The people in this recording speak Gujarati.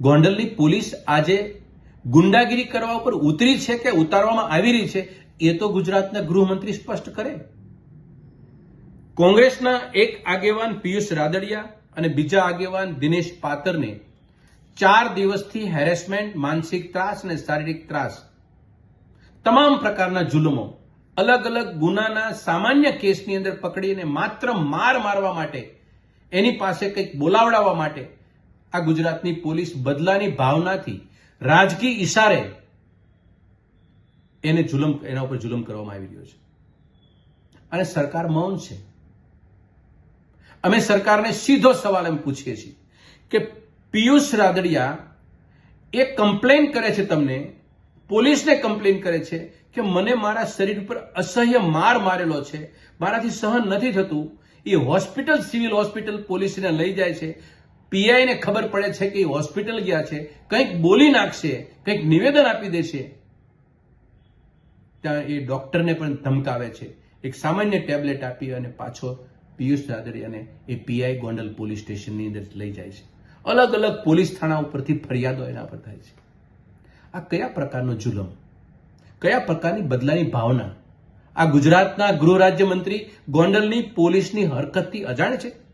ગોંડલની પોલીસ આજે ગુંડાગીરી કરવા ઉપર ઉતરી છે કે ઉતારવામાં આવી રહી છે, એ તો ગુજરાતના ગૃહમંત્રી સ્પષ્ટ કરે. કોંગ્રેસના એક આગેવાન પિયુષ રાદડિયા અને બીજા આગેવાન દિનેશ પાતરને ચાર દિવસથી હેરેસમેન્ટ, માનસિક ત્રાસ અને શારીરિક ત્રાસ તમામ પ્રકારના જુલમો, અલગ અલગ ગુનાના સામાન્ય કેસની અંદર પકડીને માત્ર માર મારવા માટે, એની પાસે કંઈક બોલાવડાવવા માટે આ ગુજરાતની પોલીસ બદલાની ભાવનાથી રાજકીય ઈશારે એને જુલમ, એના ઉપર જુલમ કરવામાં આવી રહ્યો છે. અને સરકાર મૌન છે. અમે સરકારને સીધો સવાલ એમ પૂછીએ છીએ કે પિયુષ રાદડિયા એ કમ્પ્લેન કરે છે તમને? પોલીસને કમ્પ્લેન કરે છે કે મને મારા શરીર ઉપર અસહ્ય માર મારેલો છે? મારાથી સહન નથી થતું. એ હોસ્પિટલ, સિવિલ હોસ્પિટલ પોલીસને લઈ જાય છે. પીઆઈને ખબર પડે છે કે એ હોસ્પિટલ ગયા છે, કંઈક બોલી નાખશે, કંઈક નિવેદન આપી દેશે. ત્યાં એ ડોક્ટરને પણ ધમકાવે છે. એક સામાન્ય ટેબ્લેટ આપી અને પાછો પિયુષ રાદડિયાને એ પીઆઈ ગોંડલ પોલીસ સ્ટેશનની અંદર લઈ જાય છે. અલગ અલગ પોલીસ થાણા ઉપરથી ફરિયાદો એના પર થાય છે. આ કયા પ્રકારનો જુલમ? કયા પ્રકારની બદલાની ભાવના? આ ગુજરાતના ગૃહ રાજ્યમંત્રી ગોંડલની પોલીસની હરકતથી અજાણ છે?